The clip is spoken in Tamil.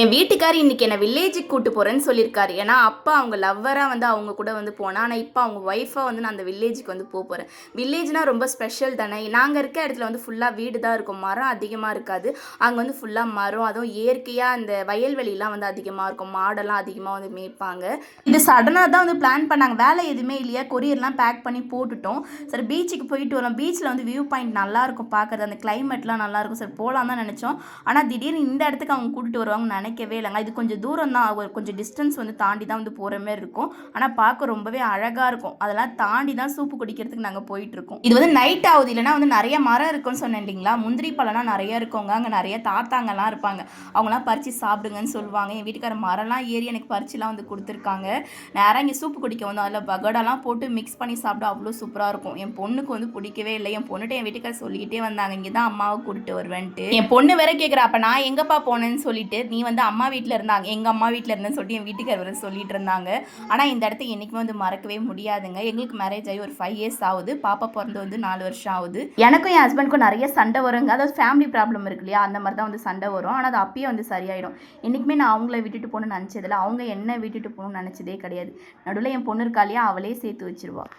என் வீட்டுக்கார் இன்றைக்கி என்னை வில்லேஜுக்கு கூட்டு போகிறேன்னு சொல்லியிருக்காரு. ஏன்னா அப்பா அவங்க லவ்வராக வந்து அவங்க கூட வந்து போனால் ஆனால் இப்போ அவங்க ஒய்ஃபாக வந்து நான் அந்த வில்லேஜுக்கு வந்து போக போகிறேன் வில்லேஜ்னால் ரொம்ப ஸ்பெஷல் தானே. நாங்கள் இருக்க இடத்துல வந்து ஃபுல்லாக வீடு தான் இருக்கும். மரம் அதிகமாக இருக்காது. அங்கே வந்து ஃபுல்லாக மரம் அதுவும் இயற்கையாக அந்த வயல்வெளிலாம் வந்து அதிகமாக இருக்கும். மாடெல்லாம் அதிகமாக வந்து மேய்ப்பாங்க. இது சடனாக தான் வந்து பிளான் பண்ணாங்க. வேலை எதுவுமே இல்லையா? கொரியர்லாம் பேக் பண்ணி போட்டுட்டோம். சரி பீச்சுக்கு போயிட்டு வரோம். பீச்சில் வந்து வியூ பாயிண்ட் நல்லா இருக்கும் பார்க்கறது அந்த கிளைமேட்லாம் நல்லாயிருக்கும் சரி போகலாம் தான் நினச்சோம். ஆனால் திடீர்னு இந்த இடத்துக்கு அவங்க கூட்டிட்டு நினைக்கிறேன் நினைக்கவே இல்லைங்க. இது கொஞ்சம் தூரம் தான் ஒரு கொஞ்சம் டிஸ்டன்ஸ் வந்து தாண்டி தான் வந்து போகிற மாதிரி இருக்கும். ஆனால் பார்க்க ரொம்பவே அழகாக இருக்கும். அதெல்லாம் தாண்டி தான் சூப்பு குடிக்கிறதுக்கு நாங்கள் போயிட்டுருக்கோம். இது வந்து நைட் ஆகுது. இல்லைன்னா வந்து நிறைய மரம் இருக்குன்னு சொன்னேன் இல்லைங்களா? முந்திரி பழம்லாம் நிறைய இருக்குங்க அங்கே நிறைய தாத்தாங்கலாம் இருப்பாங்க. அவங்களாம் பறித்து சாப்பிடுங்கன்னு சொல்லுவாங்க. என் வீட்டுக்கார மரம்லாம் ஏறி எனக்கு பறிச்சுலாம் வந்து கொடுத்துருக்காங்க. நேராக இங்கே சூப்பு குடிக்க வந்தோம். அதில் பகோடாலாம் போட்டு மிக்ஸ் பண்ணி சாப்பிட அவ்வளோ சூப்பராக இருக்கும். என் பொண்ணுக்கு வந்து பிடிக்கவே இல்லை. என் பொண்ணுகிட்ட என் வீட்டுக்கார சொல்லிக்கிட்டே வந்தாங்க. இங்கே தான் அம்மாவை கூட்டிட்டு வருவேன்ட்டு. என் பொண்ணு வேற கேட்குறா அப்போ நான் எங்கப்பா போனேன்னு சொல்லிட்டு நீ வந்து அம்மா வீட்டில் இருந்தாங்க. எங்கள் அம்மா வீட்டில் இருந்தேன்னு சொல்லிட்டு என் வீட்டுக்காரர் சொல்லிட்டு இருந்தாங்க ஆனால் இந்த இடத்த என்றைக்குமே வந்து மறக்கவே முடியாதுங்க. எங்களுக்கு மேரேஜ் ஆகி ஒரு ஃபைவ் இயர்ஸ் ஆகுது. பாப்பா பிறந்து வந்து நாலு வருஷம் ஆகுது. எனக்கும் என் ஹஸ்பண்ட்க்கும் நிறைய சண்டை வருங்க. அதாவது ஃபேமிலி ப்ராப்ளம் இருக்கு இல்லையா? அந்த மாதிரி தான் வந்து சண்டை வரும். ஆனால் அது அப்பயே வந்து சரியாயிடும். என்றைக்குமே நான் அவங்கள விட்டுட்டு போகணும்னு நினச்சதில்ல. அவங்க என்ன விட்டுட்டு போகணும்னு நினச்சதே கிடையாது. நடுவில் என் பொண்ணு இருக்கா இல்லையா? அவளே சேர்த்து வச்சிருவாள்